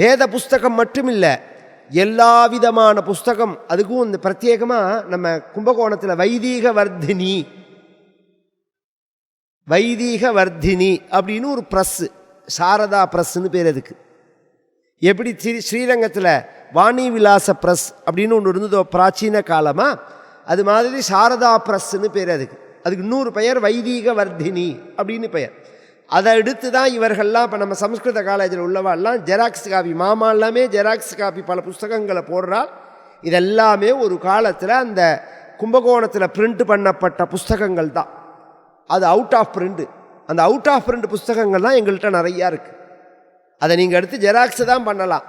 வேத புஸ்தகம் மட்டும் இல்லை எல்லா விதமான புஸ்தகம். அதுக்கும் இந்த பிரத்யேகமாக நம்ம கும்பகோணத்தில் வைதீக வர்தினி வைதீக வர்தினி அப்படின்னு ஒரு ப்ரெஸ்ஸு சாரதா ப்ரெஸ்ஸுன்னு பேர் அதுக்கு. எப்படி ஸ்ரீ ஸ்ரீரங்கத்தில் வாணி விலாச ப்ரெஸ் அப்படின்னு ஒன்று இருந்ததோ பிராச்சீன காலமாக அது மாதிரி சாரதா ப்ரெஸ்ஸுன்னு பேர் அதுக்கு. அதுக்கு இன்னொரு பெயர் வைதீக வர்தினி அப்படின்னு பெயர். அதை எடுத்து தான் இவர்கள்லாம் இப்போ நம்ம சம்ஸ்கிருத காலேஜில் உள்ளவாள்லாம் ஜெராக்ஸ் காப்பி மாமா எல்லாமே ஜெராக்ஸ் காப்பி பல புஸ்தகங்களை போடுறால் இதெல்லாமே ஒரு காலத்தில் அந்த கும்பகோணத்தில் பிரிண்ட் பண்ணப்பட்ட புஸ்தகங்கள் தான். அது அவுட் ஆஃப் பிரிண்ட் அந்த அவுட் ஆஃப் பிரிண்ட் புஸ்தகங்கள் தான் எங்கள்கிட்ட நிறையா இருக்குது அதை நீங்கள் எடுத்து ஜெராக்ஸ் தான் பண்ணலாம்.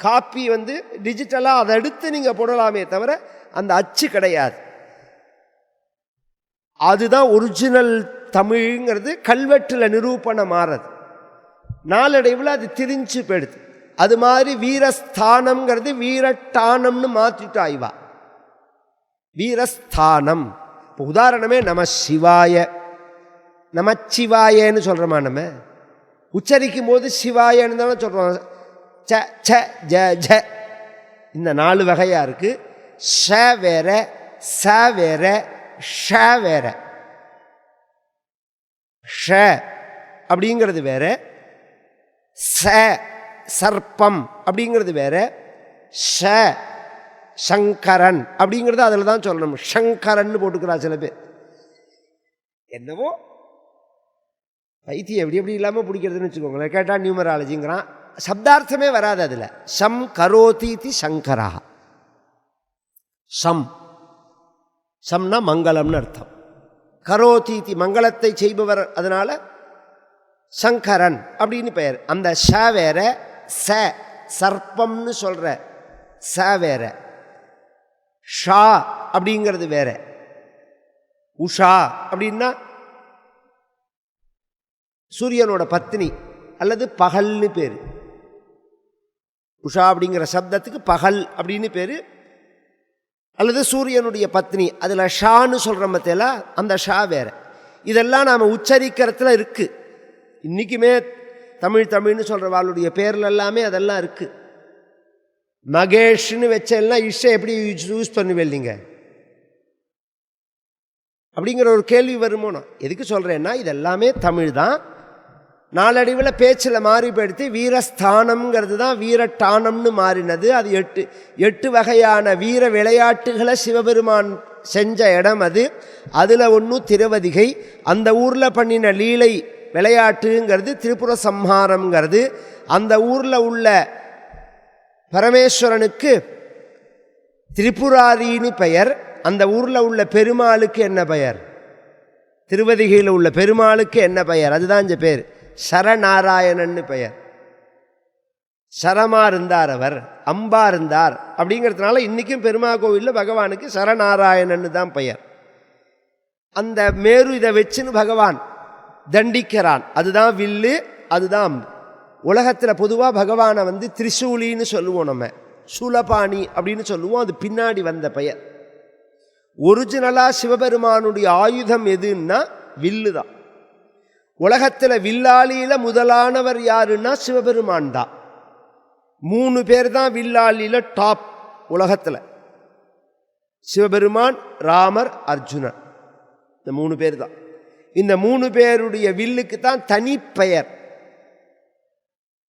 காப்பி வந்து டிஜிட்டலாக அதை எடுத்து நீங்கள் போடலாமே தவிர அந்த அச்சு கிடையாது. அதுதான் ஒரிஜினல் தமிழ்ங்கிறது கல்வெட்டில் நிரூபணம் மாறுறது நாளடைவில் அது திரிஞ்சு போயிடுது. அது மாதிரி வீரஸ்தானம்ங்கிறது வீரட்டானம்னு மாற்றிட்டா இவா வீரஸ்தானம். இப்போ உதாரணமே நம சிவாய. நமச்சிவாயன்னு சொல்கிறோமா நம்ம? உச்சரிக்கும் போது சிவாயன்னு தானே சொல்கிறோம் ச ச ஜ ஜ. இந்த நாலு வகையாக இருக்குது ஷ வேற ச வேற ஷ வேற. ஷ அப்படிங்கிறது வேற ச சர்ப்பம் அப்படிங்கிறது வேற ஷ சங்கரன் அப்படிங்கிறது அதில் தான் சொல்லணும். சங்கரன் போட்டுக்கிறா சில பேர். என்னவோ? வைத்தியம் எப்படி எப்படி இல்லாமல் பிடிக்கிறதுன்னு வச்சுக்கோங்களேன். கேட்டால் நியூமராலஜிங்கிறான். சப்தார்த்தமே வராது அதில். சம் கரோதீதி சங்கரா சம். சம்னா மங்களம்னு அர்த்தம். கரோதீதி மங்களத்தை செய்பவர் அதனால் சங்கரன் அப்படின்னு பெயர். அந்த ஷ வேற ச சர்ப்பம்னு சொல்கிற ச வேற ஷா அப்படிங்கிறது வேற. உஷா அப்படின்னா சூரியனோட பத்னி அல்லது பகல்னு பேர். உஷா அப்படிங்கிற சப்தத்துக்கு பகல் அப்படின்னு பேர். அல்லது சூரியனுடைய பத்னி அதில் ஷான்னு சொல்கிற மத்தியில் அந்த ஷா வேறு. இதெல்லாம் நாம் உச்சரிக்கிறதுல இருக்குது இன்றைக்குமே தமிழ் தமிழ்னு சொல்கிற வாளுடைய பேரில் எல்லாமே அதெல்லாம் இருக்குது மகேஷ்னு வச்செல்லாம் இஷ்ட எப்படி யூஸ் பண்ணுவேன் நீங்கள் அப்படிங்கிற ஒரு கேள்வி வருமோனோ? எதுக்கு சொல்கிறேன்னா இதெல்லாமே தமிழ் தான். நாளடைவில் பேச்சில் மாறி வீரஸ்தானம்ங்கிறது தான் வீரட்டானம்னு மாறினது. அது எட்டு எட்டு வகையான வீர விளையாட்டுகளை சிவபெருமான் செஞ்ச இடம் அது. அதில் ஒன்று திருவதிகை. அந்த ஊரில் பண்ணின லீலை விளையாட்டுங்கிறது திரிபுர சம்ஹாரம்ங்கிறது அந்த ஊரில் உள்ள பரமேஸ்வரனுக்கு திரிபுராரின்னு பெயர். அந்த ஊரில் உள்ள பெருமாளுக்கு என்ன பெயர்? திருவதிகையில் உள்ள பெருமாளுக்கு என்ன பெயர்? அதுதான் இந்த பேர். சரநாராயணன்னு பெயர். சரமா இருந்தார் அவர் அம்பா இருந்தார் அப்படிங்கிறதுனால இன்றைக்கும் பெருமா கோவிலில் பகவானுக்கு சரநாராயணன்னு தான் பெயர். அந்த மேரு இதை வச்சுன்னு பகவான் தண்டிக்கிறான். அதுதான் வில்லு அதுதான் அம்பு. உலகத்தில் பொதுவாக பகவானை வந்து திரிசூலின்னு சொல்லுவோம் நம்ம. சூலபாணி அப்படின்னு சொல்லுவோம் அது பின்னாடி வந்த பெயர். ஒரிஜினலாக சிவபெருமானுடைய ஆயுதம் எதுன்னா வில்லு தான் உலகத்தில் வில்லாளியில் முதலானவர் யாருன்னா சிவபெருமான் தான் மூணு பேர் தான் வில்லாளியில் டாப் உலகத்தில். சிவபெருமான் ராமர் அர்ஜுனன். இந்த மூணு பேர் தான் இந்த மூணு பேருடைய வில்லுக்கு தான் தனி பெயர்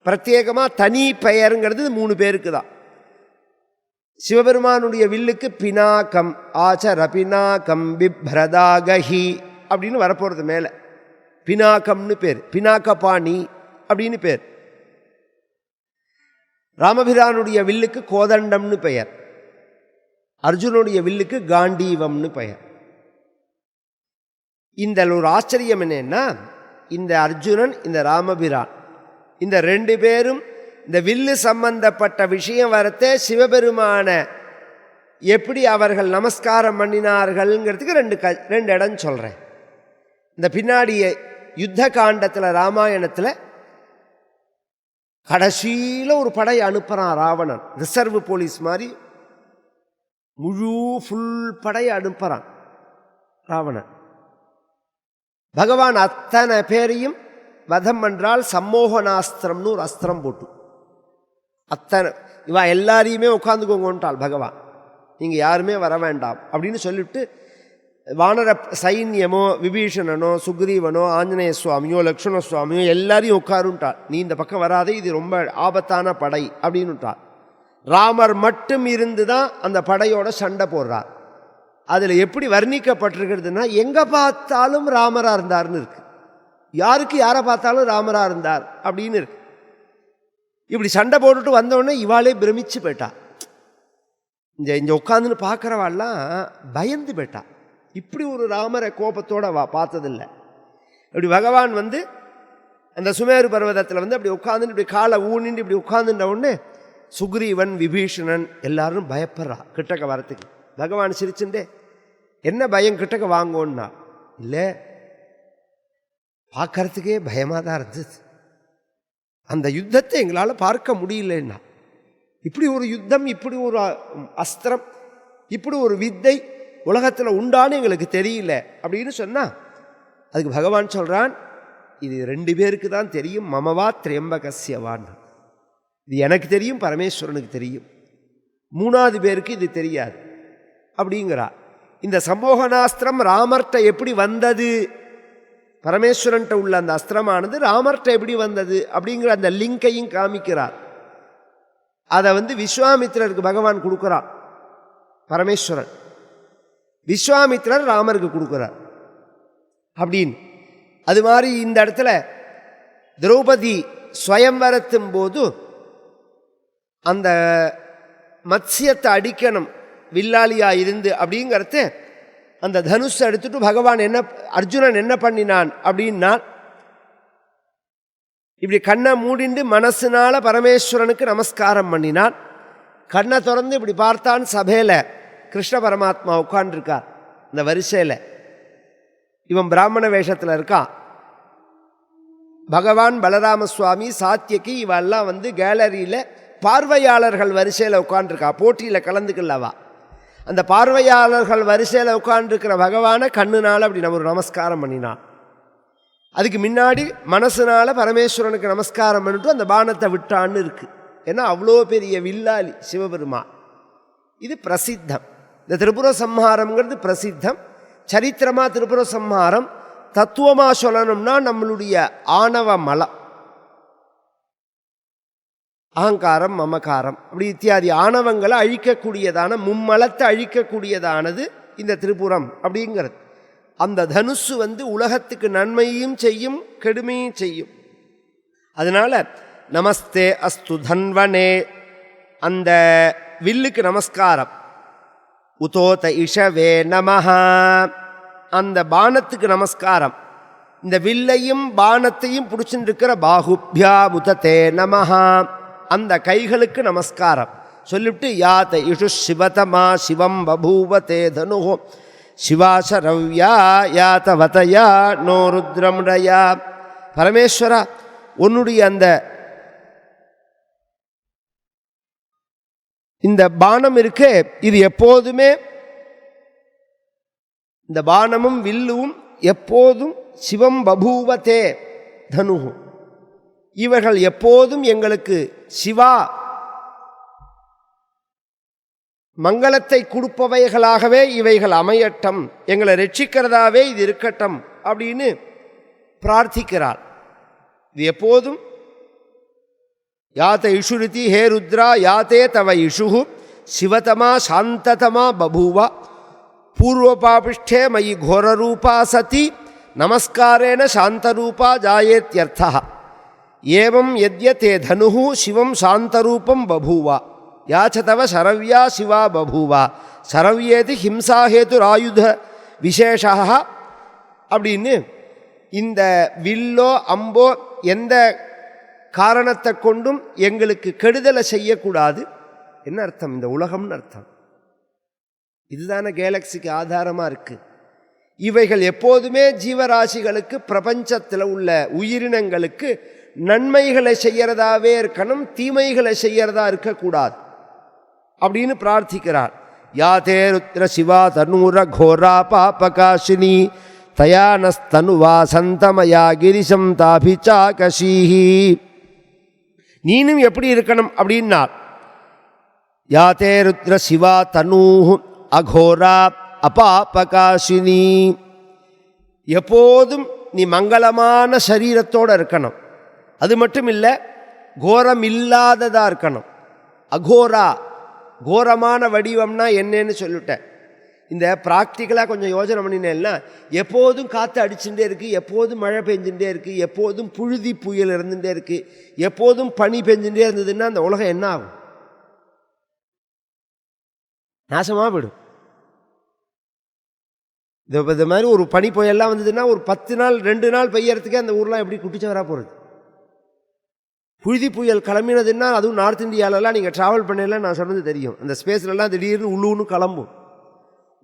பிரத்யேகமாக தனி பெயருங்கிறது மூணு பேருக்கு தான் சிவபெருமானுடைய வில்லுக்கு பினாக்கம் ஆச்ச பினாக்கம் பிப்ரதாகஹி அப்படின்னு வரப்போகிறது மேலே. பினாக்கம்னு பேர். பினாக்கபாணி அப்படின்னு பேர். ராமபிரானுடைய வில்லுக்கு கோதண்டம்னு பெயர். அர்ஜுனுடைய வில்லுக்கு காண்டீவம்னு பெயர். இந்த ஒரு ஆச்சரியம் என்னன்னா இந்த அர்ஜுனன் இந்த ராமபிரான் இந்த ரெண்டு பேரும் இந்த வில்லு சம்பந்தப்பட்ட விஷயம் வரத்தே சிவபெருமான எப்படி அவர்கள் நமஸ்காரம் பண்ணினார்கள்ங்கிறதுக்கு ரெண்டு க ரெண்டு இடம் சொல்கிறேன் இந்த பின்னாடியை யுத்த காண்டத்தில் ராமாயணத்தில் கடைசியில் ஒரு படை அனுப்புகிறான் ராவணன். ரிசர்வ் போலீஸ் மாதிரி முழு ஃபுல் படை அனுப்புகிறான் ராவணன். பகவான் அத்தனை பேரையும் வதம் என்றால் சம்மோகனாஸ்திரம்னு ஒரு அஸ்திரம் போட்டு. அத்தனை இவா எல்லாரையுமே உட்காந்துக்கோங்கன்ட்டாள் பகவான். நீங்கள் யாருமே வர வேண்டாம் அப்படின்னு சொல்லிவிட்டு வானர சைன்யமோ விபீஷணனோ சுக்ரீவனோ ஆஞ்சநேய சுவாமியோ லக்ஷ்மண சுவாமியோ எல்லாரையும் உட்காருன்ட்டாள். நீ இந்த பக்கம் வராதே இது ரொம்ப ஆபத்தான படை அப்படின்னுட்டாள். ராமர் மட்டும் இருந்து தான் அந்த படையோட சண்டை போடுறார். அதில் எப்படி வர்ணிக்கப்பட்டிருக்கிறதுனா எங்கே பார்த்தாலும் ராமராக இருந்தார்னு இருக்கு. யாருக்கு யாரை பார்த்தாலும் ராமராக இருந்தார் அப்படின்னு இருக்கு. இப்படி சண்டை போட்டுட்டு வந்தோடனே இவாளே பிரமிச்சு போயிட்டா. இந்த இங்கே உட்காந்துன்னு பார்க்குறவாள்லாம் பயந்து போயிட்டா. இப்படி ஒரு ராமரை கோபத்தோட வா பார்த்ததில்ல. இப்படி பகவான் வந்து அந்த சுமேரு பர்வதத்தில் வந்து அப்படி உட்காந்துட்டு இப்படி காலை ஊனின்னு இப்படி உட்காந்துட்ட உடனே சுக்ரீவன் விபீஷணன் எல்லாரும் பயப்படுறா கிட்டக்க வரத்துக்கு. பகவான் சிரிச்சுண்டே என்ன பயம் கிட்டக்க வாங்கோன்னா? இல்லை பார்க்கறதுக்கே பயமாக தான் இருந்தது அந்த யுத்தத்தை எங்களால் பார்க்க முடியலன்னா இப்படி ஒரு யுத்தம் இப்படி ஒரு அஸ்திரம் இப்படி ஒரு வித்தை உலகத்தில் உண்டான்னு எங்களுக்கு தெரியல. அப்படின்னு சொன்னால் அதுக்கு பகவான் சொல்கிறான் இது ரெண்டு பேருக்கு தான் தெரியும் மமவா திரியம்பகசியவான் இது எனக்கு தெரியும் பரமேஸ்வரனுக்கு தெரியும். மூணாவது பேருக்கு இது தெரியாது. அப்படிங்கிறா. இந்த சம்போகனாஸ்திரம் ராமர்கிட்ட எப்படி வந்தது? பரமேஸ்வரன்ட்ட உள்ள அந்த அஸ்திரமானது ராமர்கிட்ட எப்படி வந்தது? அப்படிங்கிற அந்த லிங்கையும் காமிக்கிறார் அதை வந்து விஸ்வாமித்திரருக்கு பகவான் கொடுக்குறான் பரமேஸ்வரன். விஸ்வாமித்ரர் ராமருக்கு கொடுக்குறார். அப்படின்னு. அது மாதிரி இந்த இடத்துல திரௌபதி ஸ்வயம்வரத்தும் போது அந்த மத்சியத்தை அடிக்கணும் வில்லாளியாக இருந்து அப்படிங்கிறத அந்த தனுஷை எடுத்துட்டு பகவான் என்ன அர்ஜுனன் என்ன பண்ணினான் அப்படின்னா இப்படி கண்ணை மூடிண்டு மனசுனால பரமேஸ்வரனுக்கு நமஸ்காரம் பண்ணினான். கண்ணை திறந்து இப்படி பார்த்தான் சபையில். கிருஷ்ண பரமாத்மா உட்காண்டிருக்கார் இந்த வரிசையில். இவன் பிராமண வேஷத்தில் இருக்கான் பகவான் பலராம சுவாமி சாத்தியக்கு இவெல்லாம் வந்து கேலரியில் பார்வையாளர்கள் வரிசையில் உட்காண்டிருக்கா போட்டியில் கலந்துக்கலவா? அந்த பார்வையாளர்கள் வரிசையில் உட்காண்டிருக்கிற பகவானை கண்ணுனால் அப்படி நம்ம ஒரு நமஸ்காரம் பண்ணினான் அதுக்கு முன்னாடி மனசுனால் பரமேஸ்வரனுக்கு நமஸ்காரம் பண்ணிட்டு அந்த பானத்தை விட்டான்னு இருக்குது ஏன்னா அவ்வளோ பெரிய வில்லாளி சிவபெருமா இது பிரசித்தம். இந்த திரிபுர சம்ஹாரம்ங்கிறது பிரசித்தம். சரித்திரமாக திரிபுர சம்ஹாரம். தத்துவமாக சொல்லணும்னா நம்மளுடைய ஆணவ மலம் அகங்காரம் மமகாரம். அப்படி இத்தியாதி ஆணவங்களை அழிக்கக்கூடியதான மும்மலத்தை அழிக்கக்கூடியதானது இந்த திரிபுரம் அப்படிங்கிறது. அந்த தனுசு வந்து உலகத்துக்கு நன்மையும் செய்யும் கெடுமையும் செய்யும். அதனால் நமஸ்தே அஸ்து தன்வனே. அந்த வில்லுக்கு நமஸ்காரம். உதோத இஷவே நமஹா. அந்த பானத்துக்கு நமஸ்காரம். இந்த வில்லையும் பானத்தையும் பிடிச்சிருக்கிற பாகுப்யா முதத்தே நமஹா. அந்த கைகளுக்கு நமஸ்காரம். சொல்லிவிட்டு யாத்த இஷு சிவதமா சிவம் பபூவதே தனு சிவாசரவ்யா யாத்த வதயா நோருத்ரமுடையா பரமேஸ்வரா உன்னுடைய அந்த இந்த பானம் இருக்கே இது எப்போதுமே இந்த பானமும் வில்லும் எப்போதும் சிவம் பபூவத்தே தனு இவர்கள் எப்போதும் எங்களுக்கு சிவா. மங்களத்தை கொடுப்பவைகளாகவே இவைகள் அமையட்டும் எங்களை ரட்சிக்கிறதாவே இது இருக்கட்டும் அப்படின்னு பிரார்த்திக்கிறார். இது எப்போதும் யாத்த இஷுரிதி ஹே ருத்ரா யாத்தே தவ இஷு சிவதமா சாந்ததமா பபூவ. பூர்வபாபிஷ்டே மயி கோரரூபா சதி நமஸ்காரேண சாந்தரூபா ஜாயேத்யர்த்தா. ஏவம் யத்ய தே தனு சிவம் சாந்தரூபம் பபூவா. யாச்ச தவ சரவ்யா சிவா பபூவா. சரவ்யேதி ஹிம்சாஹேதுராயுத விசேஷா அப்படின்னு இந்த வில்லோ அம்போ எந்த காரணத்தை கொண்டும் எங்களுக்கு கெடுதலை செய்யக்கூடாது. என்ன அர்த்தம்? இந்த உலகம்னு அர்த்தம். இதுதானே கேலக்சிக்கு ஆதாரமாக இருக்குது இவைகள் எப்போதுமே ஜீவராசிகளுக்கு பிரபஞ்சத்தில் உள்ள உயிரினங்களுக்கு நன்மைகளை செய்யறதாவே இருக்கணும் தீமைகளை செய்யறதா இருக்கக்கூடாது. அப்படின்னு பிரார்த்திக்கிறார். யாதே ருத்ர சிவா தனூர கோரா பாபகாஷினி தயானஸ்தனுவா சந்தமயா கிரிசம் தாபிச்சா கஷீஹி நீனும் எப்படி இருக்கணும் அப்படின்னார். யாத்தே ருத்ர சிவா தனூ அகோரா அபாபகாசினி. எப்போதும் நீ மங்களமான சரீரத்தோடு இருக்கணும். அது மட்டும் இல்லை கோரம் இல்லாததாக இருக்கணும். அகோரா கோரமான வடிவம்னா என்னன்னு சொல்லிட்டேன். இந்த ப்ராக்டிக்கலாக கொஞ்சம் யோசனை பண்ணினேன்னா எப்போதும் காற்று அடிச்சுட்டே இருக்குது எப்போதும் மழை பெஞ்சுட்டே இருக்குது எப்போதும் புழுதி புயல் இருந்துகிட்டே இருக்குது எப்போதும் பனி பெஞ்சுட்டே இருந்ததுன்னா அந்த உலகம் என்ன ஆகும்? நாசமாக போயிடும். இது இந்த மாதிரி ஒரு பனி புயல்லாம் வந்ததுன்னா ஒரு பத்து நாள் ரெண்டு நாள் பெய்யறதுக்கே அந்த ஊர்லாம் எப்படி குட்டிச்சவரா போகிறது புழுதி புயல் கிளம்பினதுன்னா அதுவும் நார்த் இந்தியாவிலலாம் நீங்கள் ட்ராவல் பண்ணலாம் நான் சொன்னது தெரியும். அந்த ஸ்பேஸ்லலாம் திடீர்னு உள்ளூன்னு கிளம்பும்.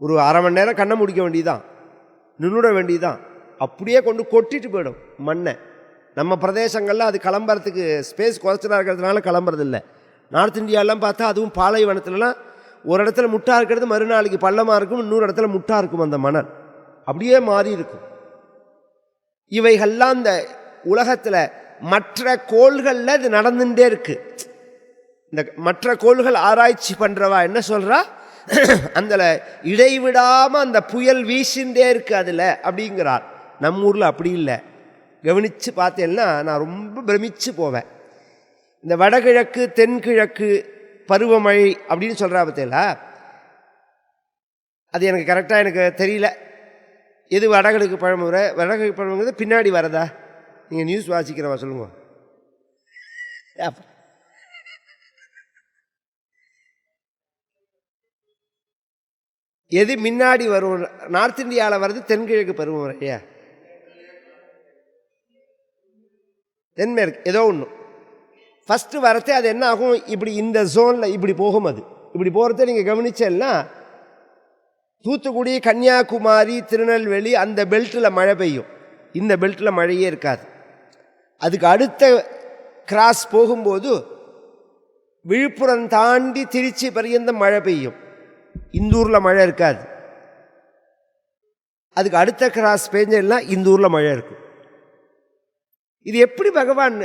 ஒரு அரை மணி நேரம் கண்ணை முடிக்க வேண்டியதுதான். நின்றுட வேண்டியதுதான். அப்படியே கொண்டு கொட்டிட்டு போயிடும் மண்ணை. நம்ம பிரதேசங்களில் அது கிளம்புறதுக்கு ஸ்பேஸ் குறைச்சலாக இருக்கிறதுனால கிளம்புறது இல்லை நார்த் இந்தியாலாம் பார்த்தா அதுவும் பாலைவனத்துலலாம் ஒரு இடத்துல முட்டா இருக்கிறது மறுநாளைக்கு பள்ளமாக இருக்கும் இன்னொரு இடத்துல முட்டாக இருக்கும் அந்த மணல். அப்படியே மாறி இருக்கும். இவைகள்லாம் இந்த உலகத்தில் மற்ற கோள்களில் இது நடந்துட்டே இருக்குது இந்த மற்ற கோள்கள் ஆராய்ச்சி பண்ணுறவா என்ன சொல்கிறா அந்த இடைவிடாமல் அந்த புயல் வீசின்றே இருக்குது அதில் அப்படிங்கிறார். நம்ம ஊரில் அப்படி இல்லை. கவனித்து பார்த்தேன்னா நான் ரொம்ப பிரமிச்சு போவேன். இந்த வடகிழக்கு தென்கிழக்கு பருவமழை அப்படின்னு சொல்கிறா பார்த்தீங்களா? அது எனக்கு கரெக்டாக எனக்கு தெரியல. எது வடகிழக்கு பழமுறை? வடகிழக்கு பழமுறை பின்னாடி வரதா? நீங்கள் நியூஸ் வாசிக்கிறவா சொல்லுங்க. எது முன்னாடி வரும்? நார்த் இந்தியாவில் வர்றது தென்கிழக்கு பருவமழையா? தென்மேற்கு ஏதோ ஒன்று ஃபஸ்ட்டு வரத்தே அது என்ன ஆகும்? இப்படி இந்த ஜோனில் இப்படி போகும் அது. இப்படி போகிறத நீங்கள் கவனிச்சேன்னா தூத்துக்குடி கன்னியாகுமரி திருநெல்வேலி அந்த பெல்ட்டில் மழை பெய்யும். இந்த பெல்ட்டில் மழையே இருக்காது. அதுக்கு அடுத்த கிராஸ் போகும்போது விழுப்புரம் தாண்டி திருச்சி பரியந்தம் மழை பெய்யும். இந்த ஊரில் மழை இருக்காது. அதுக்கு அடுத்த கிராஸ் பெஞ்செல்லாம் இந்த ஊரில் மழை இருக்கும். இது எப்படி பகவான்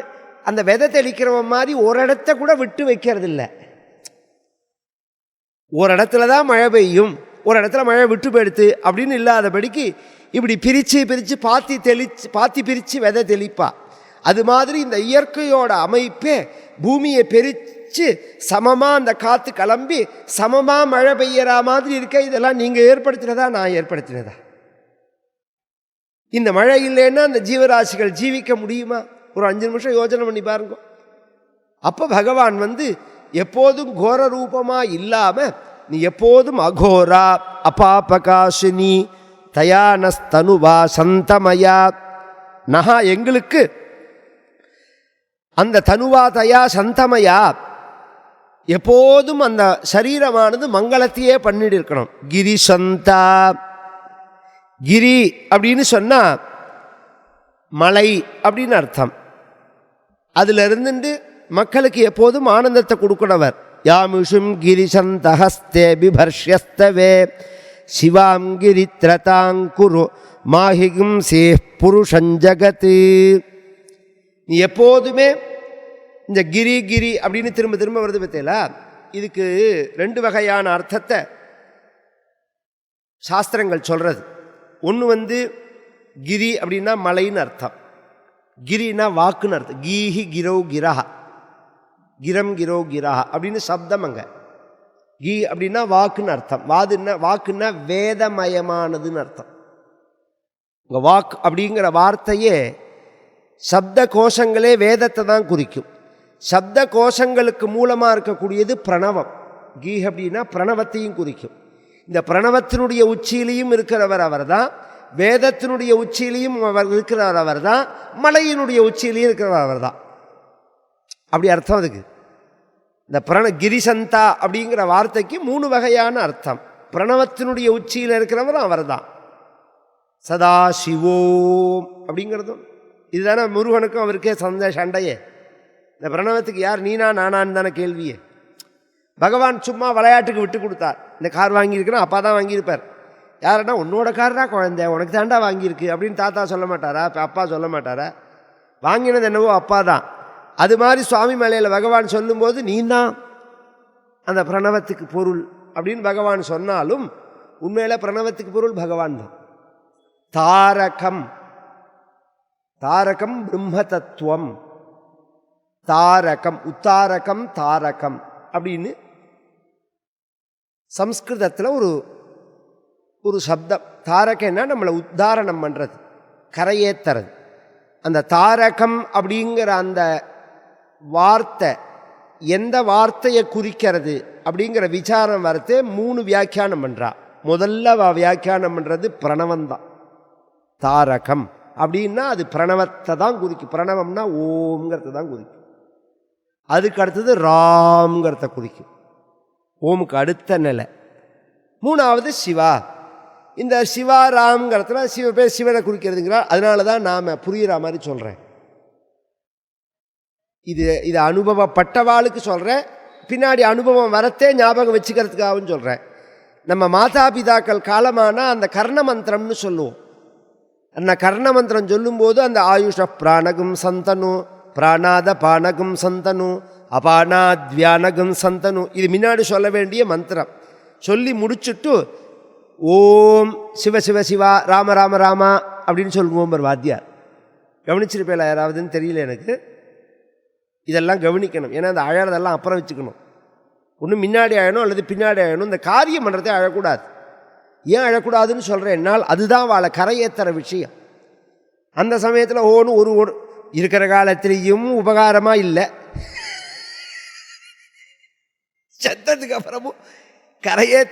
அந்த விதை தெளிக்கிறவன் மாதிரி ஒரு இடத்த கூட விட்டு வைக்கிறது இல்லை ஒரு இடத்துல தான் மழை பெய்யும் ஒரு இடத்துல மழை விட்டு போயிடுத்து அப்படின்னு இல்லாதபடிக்கு இப்படி பிரித்து பிரித்து பாத்தி தெளிச்சு பாத்தி பிரித்து விதை தெளிப்பா. அது மாதிரி இந்த இயற்கையோட அமைப்பே பூமியை பெரி பிரித்து சமமாக அந்த காற்று கிளம்பி சமமாக மழை பெய்யற மாதிரி இருக்க இதெல்லாம் நீங்கள் ஏற்படுத்தினதா நான் ஏற்படுத்தினதா? இந்த மழை இல்லைன்னா அந்த ஜீவராசிகள் ஜீவிக்க முடியுமா? ஒரு அஞ்சு நிமிஷம் யோஜனை பண்ணி பாருங்க. அப்போ பகவான் வந்து எப்போதும் கோர ரூபமா இல்லாம நீ எப்போதும் அகோரா அபாபகாஷினி தயானஸ்தனுவா சந்தமயா. நகா எங்களுக்கு. அந்த தனுவா தயா சந்தமயா எப்போதும் அந்த சரீரமானது மங்களத்தையே பண்ணிட்டு இருக்கணும். கிரி சந்தா. கிரி அப்படின்னு சொன்னால் மலை அப்படின்னு அர்த்தம். அதுல இருந்துட்டு மக்களுக்கு எப்போதும் ஆனந்தத்தை கொடுக்கணவர். யாமிஷும் கிரிசந்தஹஸ்தே பிபர்ஷ்யஸ்தவே. சிவாம் கிரித்ரதாங்குரு மாஹிகும் சே புருஷஞ்சகத்து நீ எப்போதுமே இந்த கிரி கிரி அப்படின்னு திரும்ப திரும்ப வருது பார்த்தீங்களா? இதுக்கு ரெண்டு வகையான அர்த்தத்தை சாஸ்திரங்கள் சொல்கிறது ஒன்று வந்து கிரி அப்படின்னா மலைன்னு அர்த்தம். கிரினா வாக்குன்னு அர்த்தம். கீஹி கிரோ கிரஹா. கிரம் கிரோ கிரஹா அப்படின்னு சப்தம் அங்கே. கீ அப்படின்னா வாக்குன்னு அர்த்தம். வாதுன்னா வாக்குன்னா வேதமயமானதுன்னு அர்த்தம். உங்கள் வாக் அப்படிங்கிற வார்த்தையே சப்த கோஷங்களே வேதத்தை தான் குறிக்கும். சப்த கோஷங்களுக்கு மூலமாக இருக்கக்கூடியது பிரணவம். கீ அப்படின்னா பிரணவத்தையும் குறிக்கும். இந்த பிரணவத்தினுடைய உச்சியிலையும் இருக்கிறவர் அவர் தான் வேதத்தினுடைய உச்சியிலையும் அவர் இருக்கிறவர் அவர் தான் மலையினுடைய உச்சியிலையும் இருக்கிறவர் அவர் தான் அப்படி அர்த்தம் அதுக்கு. இந்த பிரண கிரிசந்தா அப்படிங்கிற வார்த்தைக்கு மூணு வகையான அர்த்தம். பிரணவத்தினுடைய உச்சியில் இருக்கிறவரும் அவர் தான் சதா சிவோம் அப்படிங்கிறதும். இதுதானே முருகனுக்கும் அவருக்கே சந்த சண்டையே. இந்த பிரணவத்துக்கு யார் நீனா நானான்னு தானே கேள்வியே. பகவான் சும்மா விளையாட்டுக்கு விட்டு கொடுத்தார். இந்த கார் வாங்கியிருக்குன்னா அப்பா தான் வாங்கியிருப்பார். யாருன்னா உன்னோட கார் தான் குழந்தை உனக்கு தாண்டா வாங்கியிருக்கு அப்படின்னு தாத்தா சொல்ல மாட்டாரா அப்பா சொல்ல மாட்டாரா? வாங்கினது என்னவோ அப்பா தான். அது மாதிரி சுவாமி மலையில் பகவான் சொல்லும்போது நீ தான் அந்த பிரணவத்துக்கு பொருள் அப்படின்னு பகவான் சொன்னாலும் உண்மையில் பிரணவத்துக்கு பொருள் பகவான் தான். தாரகம். தாரகம் பிரம்ம தத்துவம். தாரகம் உத்தாரகம் தாரகம் அப்படின்னு சம்ஸ்கிருதத்தில் ஒரு ஒரு சப்தம். தாரகன்னா நம்மளை உத்தாரணம் பண்ணுறது கரையேத்துறது. அந்த தாரகம் அப்படிங்கிற அந்த வார்த்தை எந்த வார்த்தையை குறிக்கிறது அப்படிங்கிற விசாரம் வரத்தே மூணு வியாக்கியானம் பண்ணுறா முதல்ல வியாக்கியானம் பண்ணுறது பிரணவந்தான் தாரகம் அப்படின்னா அது பிரணவத்தை தான் குறிக்கும். பிரணவம்னா ஓம்ங்கிறத தான் குறிக்கும். அதுக்கு அடுத்தது ராம்ங்கிறத குறிக்கும். ஓமுக்கு அடுத்த நிலை. மூணாவது சிவா. இந்த சிவா ராம்ங்கிறதுல சிவ பேர் சிவனை குறிக்கிறதுங்கிறார். அதனால தான் நாம் புரிகிற மாதிரி சொல்கிறேன் இது இது அனுபவப்பட்டவாளுக்கு சொல்கிறேன் பின்னாடி அனுபவம் வரத்தே ஞாபகம் வச்சுக்கிறதுக்காகவும் சொல்கிறேன் நம்ம மாதா பிதாக்கள் காலமானால் அந்த கர்ண மந்திரம்னு சொல்லுவோம். அந்த கர்ண மந்திரம் சொல்லும்போது அந்த ஆயுஷ பிராணகும் சந்தனும் பிராணாத பானகம் சந்தனு அபானாத்வியானகும் சந்தனு. இது முன்னாடி சொல்ல வேண்டிய மந்திரம். சொல்லி முடிச்சுட்டு ஓம் சிவ சிவ சிவா ராம ராம ராமா அப்படின்னு சொல்லுவோம் ஒரு வாத்தியார். கவனிச்சிருப்பேல யாராவதுன்னு தெரியல எனக்கு. இதெல்லாம் கவனிக்கணும். ஏன்னா அந்த அழறதெல்லாம் அப்புறம் வச்சுக்கணும். ஒன்று முன்னாடி அழணும் அல்லது பின்னாடி அழணும். இந்த காரியம் பண்ணுறதே அழக்கூடாது. ஏன் அழக்கூடாதுன்னு சொல்கிறேன் என்னால் அதுதான் வாழை கரையேற்றுற விஷயம். அந்த சமயத்தில் ஓன்னு ஒரு ஒரு இருக்கிற காலத்திலையும் உபகாரமாக இல்லை. செத்ததுக்கு அப்புறமும்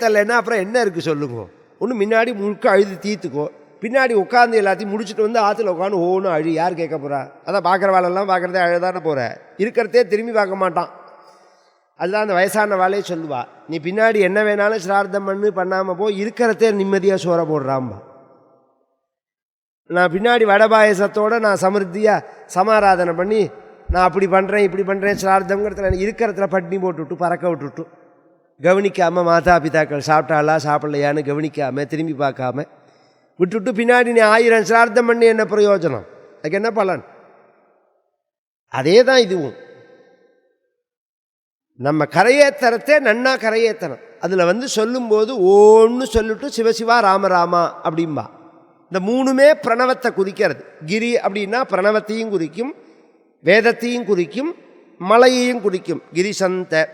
தரலைன்னா அப்புறம் என்ன இருக்குது சொல்லுங்க. ஒன்று முன்னாடி முழுக்க அழுது தீர்த்துக்கோ பின்னாடி உட்காந்து எல்லாத்தையும் முடிச்சுட்டு வந்து ஆற்றுல உட்காந்து ஓன்னு அழி. யார் கேட்க போகிறா அதான் பார்க்குற வாழெல்லாம் பார்க்குறதே அழுதானே போகிற இருக்கிறதே திரும்பி பார்க்க மாட்டான். அதுதான் அந்த வயசான வாழையே சொல்லுவாள் நீ பின்னாடி என்ன வேணாலும் சிரார்த்தம் பண்ணு பண்ணாமல் போ இருக்கிறதே நிம்மதியாக சோற போடுறாம்பா நான் பின்னாடி வடை பாயசத்தோடு நான் சமிருத்தியாக சமாராதனை பண்ணி நான் அப்படி பண்ணுறேன் இப்படி பண்ணுறேன் சிரார்த்தங்கிறதுல இருக்கிறதுல பட்டினி போட்டுவிட்டு பறக்க விட்டுட்டு கவனிக்காமல் மாதா பிதாக்கள் சாப்பிட்டாளா சாப்பிட்லையான்னு கவனிக்காமல் திரும்பி பார்க்காம விட்டுவிட்டு பின்னாடி நீ ஆயிரம் சிரார்த்தம் பண்ணி என்ன பிரயோஜனம்? அதுக்கு என்ன பலன்? அதே தான் இதுவும். நம்ம கரையேத்தரத்தை நன்னா கரையேத்தனம் அதில் வந்து சொல்லும்போது ஓன்னு சொல்லிட்டு சிவசிவா ராமராமா அப்படிம்பா. இந்த மூணுமே பிரணவத்தை குறிக்கிறது கிரி அப்படின்னா பிரணவத்தையும் குறிக்கும் வேதத்தையும் குறிக்கும் மலையையும் குறிக்கும் கிரிசந்த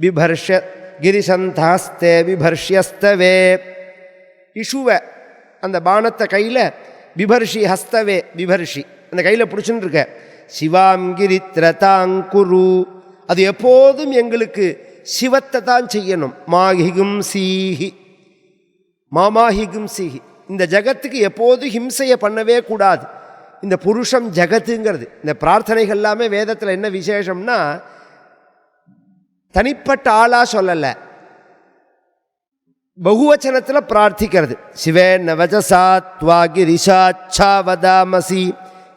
விபர்ஷ கிரிசந்தாஸ்தே விபர்ஷ்யஸ்தவே. இஷுவை அந்த பானத்தை கையில் விபர்ஷி ஹஸ்தவே விபர்ஷி. அந்த கையில் பிடிச்சுன்னு இருக்க சிவாம் கிரித்ரதாங்குரு அது எப்போதும் எங்களுக்கு சிவத்தை தான் செய்யணும். மாஹிகும் சீஹி. மாமாஹிகும் சீஹி. இந்த ஜகத்துக்கு எப்போது ஹிம்சையை பண்ணவே கூடாது. இந்த புருஷம் ஜகத்துங்கிறது. இந்த பிரார்த்தனைகள் எல்லாமே வேதத்தில் என்ன விசேஷம்னா தனிப்பட்ட ஆளாக சொல்லலை. பகுவச்சனத்தில் பிரார்த்திக்கிறது. சிவே நவஜசா துவாகிரிஷாச்சா வதாமசி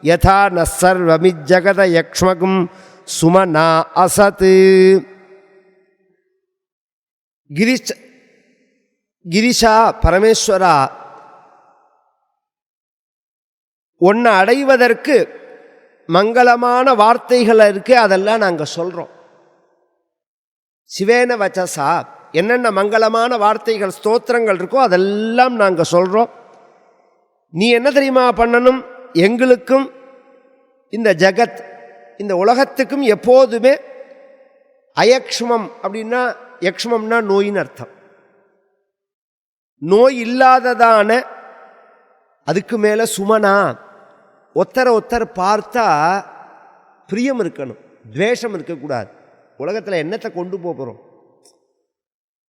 யதா ந சர்வமிஜகத யக்ஷ்மகும் சுமனா அசத். கிரிஷ் கிரிஷா பரமேஸ்வரா ஒன்றை அடைவதற்கு மங்களமான வார்த்தைகள் இருக்குது அதெல்லாம் நாங்கள் சொல்கிறோம் சிவேன வச்சசா என்னென்ன மங்களமான வார்த்தைகள் ஸ்தோத்திரங்கள் இருக்கோ அதெல்லாம் நாங்கள் சொல்கிறோம் நீ என்ன தெரியுமா பண்ணணும்? எங்களுக்கும் இந்த ஜகத் இந்த உலகத்துக்கும் எப்போதுமே அயக்ஷ்மம் அப்படின்னா யக்ஷ்மம்னா நோயின்னு அர்த்தம். நோய் இல்லாததான அதுக்கு மேலே சுமனா. ஒத்தரை ஒத்தர் பார்த்தா பிரியம் இருக்கணும் துவேஷம் இருக்கக்கூடாது. உலகத்தில் என்னத்தை கொண்டு போகிறோம்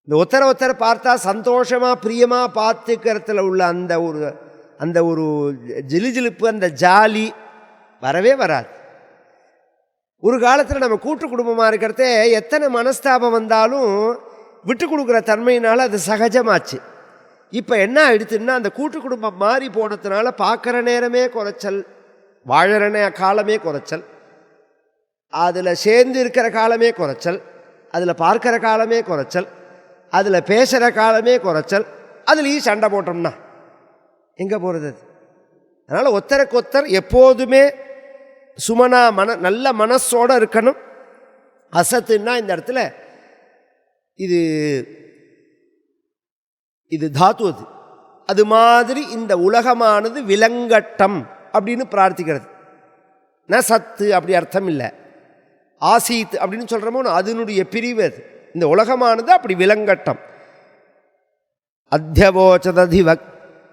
இந்த ஒத்தரை ஒத்தரை பார்த்தா சந்தோஷமாக பிரியமாக பார்த்துக்கிறதுல உள்ள அந்த ஒரு அந்த ஒரு ஜிலிஜிலிப்பு அந்த ஜாலி வரவே வராது. ஒரு காலத்தில் நம்ம கூட்டு குடும்பமாக இருக்கிறதே எத்தனை மனஸ்தாபம் வந்தாலும் விட்டு கொடுக்குற தன்மையினால் அது சகஜமாச்சு. இப்போ என்ன ஆயிடுச்சுன்னா அந்த கூட்டு குடும்பம் மாறி போனதுனால பார்க்குற நேரமே குறைச்சல் வாழற நே காலமே குறைச்சல். அதில் சேர்ந்து இருக்கிற காலமே குறைச்சல் அதில் பார்க்குற காலமே குறைச்சல் அதில் பேசுகிற காலமே குறைச்சல் அதுலேயும் சண்டை போட்டோம்னா எங்கே போகிறது அது? அதனால் ஒத்தருக்கு ஒத்தர் எப்போதுமே சுமனா மன நல்ல மனசோடு இருக்கணும். அசத்துன்னா இந்த இடத்துல இது இது தாத்து அது. அது மாதிரி இந்த உலகமானது விலங்கட்டம் அப்படின்னு பிரார்த்திக்கிறது. ந சத்து அப்படி அர்த்தம் இல்லை. ஆசீத் அப்படின்னு சொல்கிறோமோ அதனுடைய பிரிவு அது. இந்த உலகமானது அப்படி விலங்கட்டம். அத்தியவோச்சததி வக்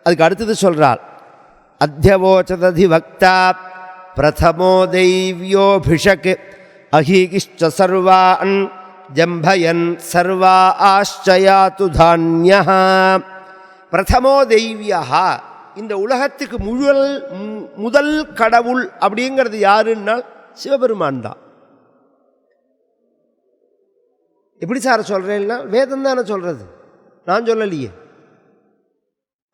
அதுக்கு அடுத்தது சொல்கிறாள் அத்தியவோச்சததி வக்தா பிரதமோ தெய்வியோபிஷக் அஹீகிஷ்ட சர்வான் ஜம்பயன் சர்வா ஆஷ்டயாது தானியா பிரதமோ தெய்வியா இந்த உலகத்துக்கு முழல் முதல் கடவுள் அப்படிங்கிறது யாருன்னால் சிவபெருமான் தான். எப்படி சார் சொல்கிறேன்னா வேதம் தானே சொல்கிறது நான் சொல்லலையே.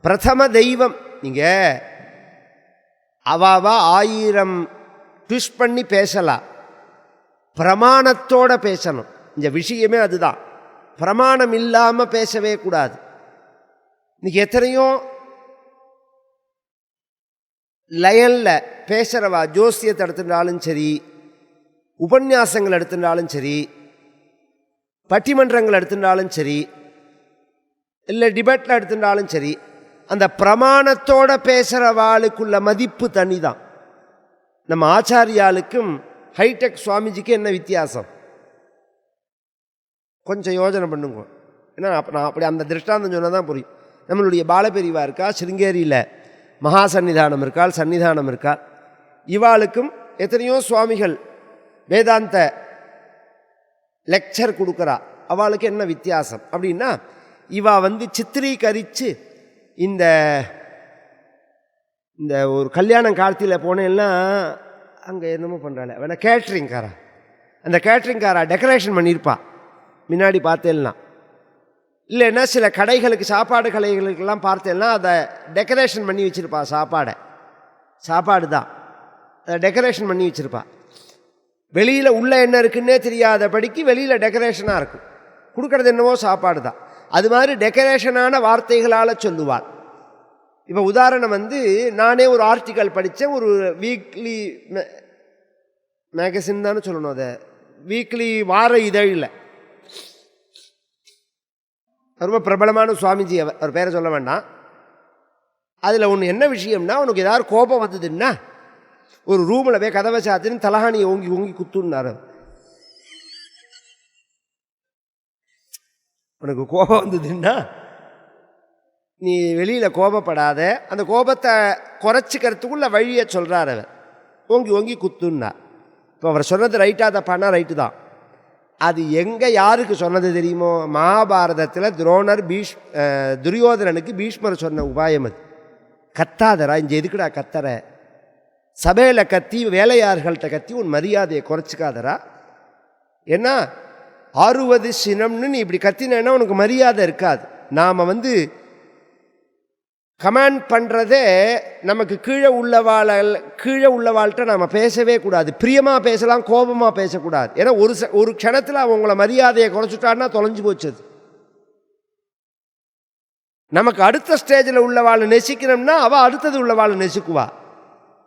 பிரதம தெய்வம் நீங்கள் அவாவா ஆயிரம் ட்விஷ் பண்ணி பேசலாம். பிரமாணத்தோடு பேசணும். இந்த விஷயமே அதுதான். பிரமாணம் இல்லாமல் பேசவே கூடாது. இன்றைக்கி எத்தனையோ லயனில் பேசுகிறவா ஜோசியத்தை எடுத்துட்டாலும் சரி உபன்யாசங்கள் எடுத்துட்டாலும் சரி பட்டிமன்றங்கள் எடுத்துட்டாலும் சரி இல்லை டிபேட்டில் எடுத்துட்டாலும் சரி அந்த பிரமாணத்தோட பேசுகிறவாளுக்குள்ள மதிப்பு தனி தான் நம்ம ஆச்சாரியாளுக்கும் ஹைடெக் சுவாமிஜிக்கு என்ன வித்தியாசம்? கொஞ்சம் யோசனை பண்ணுங்க. ஏன்னா அப்போ நான் அப்படி அந்த திருஷ்டாந்தம் சொன்னால் தான் புரியும். நம்மளுடைய பாலபெரிவா இருக்கா? சிருங்கேரியில். மகா சந்நிதானம் இருக்காள் சந்நிதானம் இருக்காள் இவாளுக்கும் எத்தனையோ சுவாமிகள் வேதாந்த லெக்சர் கொடுக்குறா. அவளுக்கு என்ன வித்தியாசம்? அப்படின்னா இவா வந்து சித்திரீகரித்து இந்த இந்த ஒரு கல்யாணம் காலத்தில் போனேன்னா அங்கே என்னமோ பண்ணுறாள் வேணா கேட்ரிங்காரா அந்த கேட்ரிங்காரா டெக்கரேஷன் பண்ணியிருப்பாள் முன்னாடி பார்த்தேன்னா இல்லைன்னா சில கடைகளுக்கு சாப்பாடு கடைகளுக்கெல்லாம் பார்த்தேன்னா அதை டெக்கரேஷன் பண்ணி வச்சுருப்பா சாப்பாடை. சாப்பாடு தான் அதை டெக்கரேஷன் பண்ணி வச்சுருப்பா. வெளியில் உள்ள என்ன இருக்குன்னே தெரியாதபடிக்கு வெளியில் டெக்கரேஷனாக இருக்கும். கொடுக்குறது என்னவோ சாப்பாடு தான் அது மாதிரி டெக்கரேஷனான வார்த்தைகளால் சொல்லுவாள். இப்போ உதாரணம் வந்து நானே ஒரு ஆர்டிக்கல் படித்தேன் ஒரு வீக்லி மேகசின் தானே சொல்லணும் அதை. வீக்லி வார இதழில். ரொம்ப பிரபலமான சுவாமிஜி அவர் அவர் பேரை சொல்ல வேண்டாம். அதில் ஒன்று என்ன விஷயம்னா உனக்கு ஏதாவது கோபம் வந்ததுன்னா ஒரு ரூமில் போய் கதவை சாத்தின்னு தலகாணியை ஓங்கி ஓங்கி குத்துன்னார் உனக்கு கோபம் வந்ததுன்னா நீ வெளியில் கோபப்படாத அந்த கோபத்தை குறைச்சிக்கிறதுக்குள்ள வழியை சொல்கிறார் அவர். ஓங்கி ஓங்கி குத்துன்னா இப்போ அவர் சொன்னது ரைட்டாக தப்பானா ரைட்டு தான். அது எங்கே யாருக்கு சொன்னது தெரியுமோ? மகாபாரதத்தில் துரோணர் பீஷ் துரியோதனனுக்கு பீஷ்மர் சொன்ன உபாயம் அது. கத்தாதரா இங்கே எதுக்குடா கத்தற? சபையில் கத்தி வேலையார்கள்ட்ட கத்தி உன் மரியாதையை குறைச்சிக்காதரா ஏன்னா அறுபது சினம்னு நீ இப்படி கத்தினேன்னா உனக்கு மரியாதை இருக்காது. நாம் வந்து கமாண்ட் பண்ணுறதே நமக்கு கீழே உள்ளவாள் கீழே உள்ளவாள்கிட்ட நம்ம பேசவே கூடாது. பிரியமாக பேசலாம் கோபமாக பேசக்கூடாது. ஏன்னா ஒரு ச ஒரு க்ஷணத்தில் அவங்கள மரியாதையை குறைச்சிட்டான்னா தொலைஞ்சு போச்சது. நமக்கு அடுத்த ஸ்டேஜில் உள்ளவாளை நெசிக்கணும்னா அவள் அடுத்தது உள்ளவாளை நெசிக்குவா.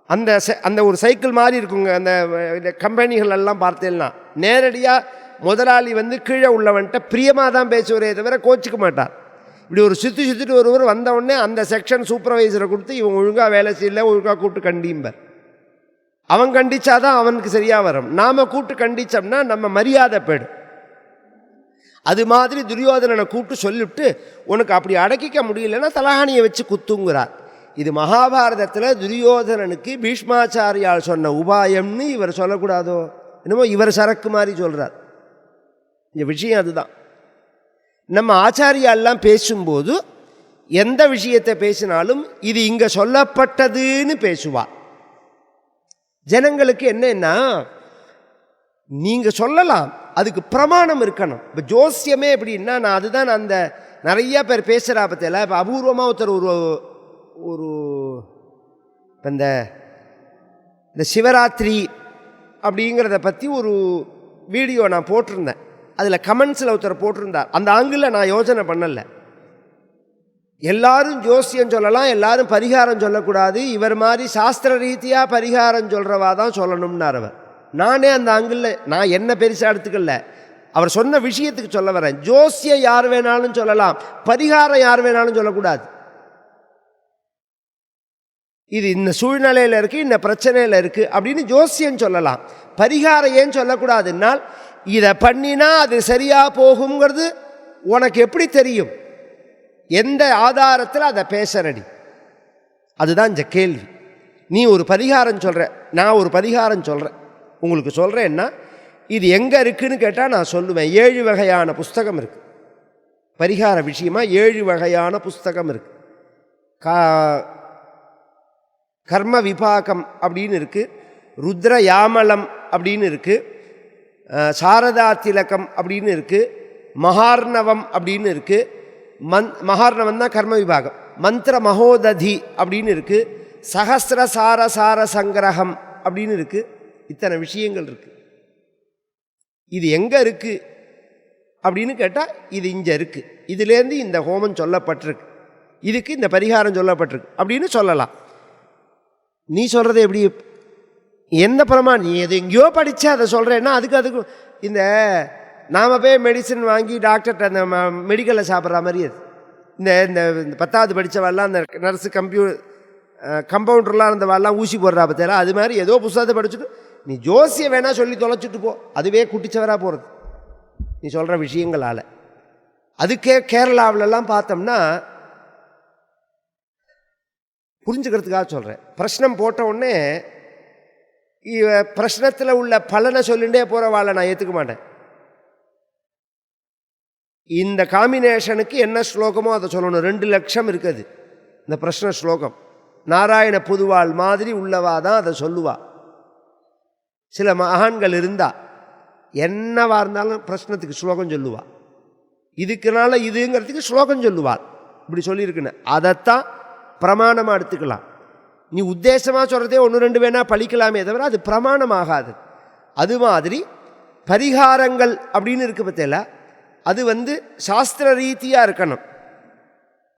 அந்த சை- அந்த ஒரு சைக்கிள் மாதிரி இருக்குங்க அந்த இந்த கம்பெனிகள் எல்லாம் பார்த்தேன்னா. நேரடியாக முதலாளி வந்து கீழே உள்ளவன்ட்ட பிரியமாக தான் பேசுவரே தவிர கோச்சிக்க மாட்டார். இப்படி ஒரு சுற்றி சுற்றிட்டு ஒருவர் வந்தவுடனே அந்த செக்ஷன் சூப்பர்வைசரை கொடுத்து இவன் ஒழுங்காக வேலை செய்யல ஒழுங்காக கூப்பிட்டு கண்டிம்பர். அவன் கண்டிச்சாதான் அவனுக்கு சரியாக வரும். நாம் கூப்பிட்டு கண்டிச்சோம்னா நம்ம மரியாதை போயிடும் அது மாதிரி துரியோதனனை கூப்பிட்டு சொல்லிவிட்டு உனக்கு அப்படி அடக்கிக்க முடியலன்னா தலகாணியை வச்சு குத்துங்கிறார். இது மகாபாரதத்தில் துரியோதனனுக்கு பீஷ்மாச்சாரியால் சொன்ன உபாயம்னு இவர் சொல்லக்கூடாதோ? என்னமோ இவர் சரக்கு மாதிரி சொல்கிறார் இந்த விஷயம் அதுதான். நம்ம ஆச்சாரியாலாம் பேசும்போது எந்த விஷயத்தை பேசினாலும் இது இங்கே சொல்லப்பட்டதுன்னு பேசுவா. ஜனங்களுக்கு என்னன்னா நீங்கள் சொல்லலாம் அதுக்கு பிரமாணம் இருக்கணும். இப்போ ஜோசியமே எப்படின்னா நான் அதுதான் அந்த நிறையா பேர் பேசுகிறா பற்றியில் இப்போ அபூர்வமாக ஒருத்தர் ஒரு ஒரு இப்ப இந்த இந்த சிவராத்திரி அப்படிங்கிறத பற்றி ஒரு வீடியோ நான் போட்டிருந்தேன். அதில் கமெண்ட்ஸில் ஒருத்தர் போட்டிருந்தார். அந்த ஆங்கிளில் நான் யோசனை பண்ணலை. எல்லாரும் ஜோசியம் சொல்லலாம் எல்லாரும் பரிகாரம் சொல்லக்கூடாது. இவர் மாதிரி சாஸ்திர ரீதியாக பரிகாரம் சொல்கிறவா தான் சொல்லணும்னார் அவர். நானே அந்த ஆங்கிளில் நான் என்ன பெருசாக எடுத்துக்கல. அவர் சொன்ன விஷயத்துக்கு சொல்ல வரேன். ஜோசியம் யார் வேணாலும் சொல்லலாம் பரிகாரம் யார் வேணாலும் சொல்லக்கூடாது. இது இந்த சூழ்நிலையில் இருக்குது இந்த பிரச்சனையில் இருக்குது அப்படின்னு ஜோசியம் சொல்லலாம். பரிகாரம் ஏன் சொல்லக்கூடாதுன்னால் இதை பண்ணினா அது சரியாக போகுங்கிறது உனக்கு எப்படி தெரியும்? எந்த ஆதாரத்தில் அதை பேசுறடி? அதுதான் இந்த கேள்வி. நீ ஒரு பரிகாரம் சொல்கிற நான் ஒரு பரிகாரம் சொல்கிறேன் உங்களுக்கு சொல்கிறேன்னா இது எங்கே இருக்குதுன்னு கேட்டால் நான் சொல்லுவேன். ஏழு வகையான புஸ்தகம் இருக்குது பரிகார விஷயமா ஏழு வகையான புஸ்தகம் இருக்குது கா கர்ம விபாகம் அப்படின்னு இருக்குது ருத்ர யாமலம் அப்படின்னு இருக்குது சாரதா திலகம் அப்படின்னு இருக்குது மகார்ணவம் அப்படின்னு இருக்குது மந் மகார்ணவம் தான் கர்ம விபாகம். மந்திர மகோததி அப்படின்னு இருக்குது சகசிர சார சார சங்கிரகம் அப்படின்னு இருக்குது இத்தனை விஷயங்கள் இருக்குது இது எங்கே இருக்குது அப்படின்னு கேட்டால் இது இங்கே இருக்குது இதுலேருந்து இந்த ஹோமம் சொல்லப்பட்டிருக்கு. இதுக்கு இந்த பரிகாரம் சொல்லப்பட்டிருக்கு அப்படின்னு சொல்லலாம். நீ சொல்கிறது எப்படி? எந்த பிரமாணம் நீ எது எங்கேயோ படித்து அதை சொல்கிறேன்னா அதுக்கு அதுக்கு இந்த நாம் போய் மெடிசன் வாங்கி டாக்டர்கிட்ட அந்த மெடிக்கலில் சாப்பிட்ற மாதிரி அது. இந்த இந்த இந்த பத்தாவது படித்தவெல்லாம் அந்த நர்ஸு கம்ப்யூ கம்பவுண்டர்லாம் இருந்தவெல்லாம் ஊசி போடுறா பற்றியா அது மாதிரி ஏதோ புஸ்தகத்தை படிச்சுட்டு நீ ஜோசியை வேணால் சொல்லி தொலைச்சிட்டு போ. அதுவே குட்டிச்சவராக போகிறது நீ சொல்கிற விஷயங்களால். அதுக்கே கேரளாவிலலாம் பார்த்தோம்னா புரிஞ்சுக்கிறதுக்காக சொல்கிறேன் பிரശ്നം போட்ட உடனே இவ பிரശ്നத்தில் உள்ள பலனை சொல்லிகிட்டே போகிற நான் ஏற்றுக்க மாட்டேன். இந்த காம்பினேஷனுக்கு என்ன ஸ்லோகமோ அதை சொல்லணும். ரெண்டு லட்சம் இருக்குது. இந்த பிரச்சனை ஸ்லோகம். நாராயண புதுவாள் மாதிரி உள்ளவா தான் அதை சொல்லுவா. சில மகான்கள் இருந்தால் என்னவா இருந்தாலும் பிரச்சனத்துக்கு ஸ்லோகம் சொல்லுவா. இதுக்குனால இதுங்கிறதுக்கு ஸ்லோகம் சொல்லுவாள். இப்படி சொல்லியிருக்குன்னு. அதைத்தான் பிரமாணமாக எடுத்துக்கலாம். நீ உத்தேசமாக சொல்கிறதே ஒன்று ரெண்டு வேணால் பழிக்கலாமே தவிர அது பிரமாணமாகாது. அது மாதிரி பரிகாரங்கள் அப்படின்னு இருக்கு பற்றியில அது வந்து சாஸ்திர ரீதியாக இருக்கணும்.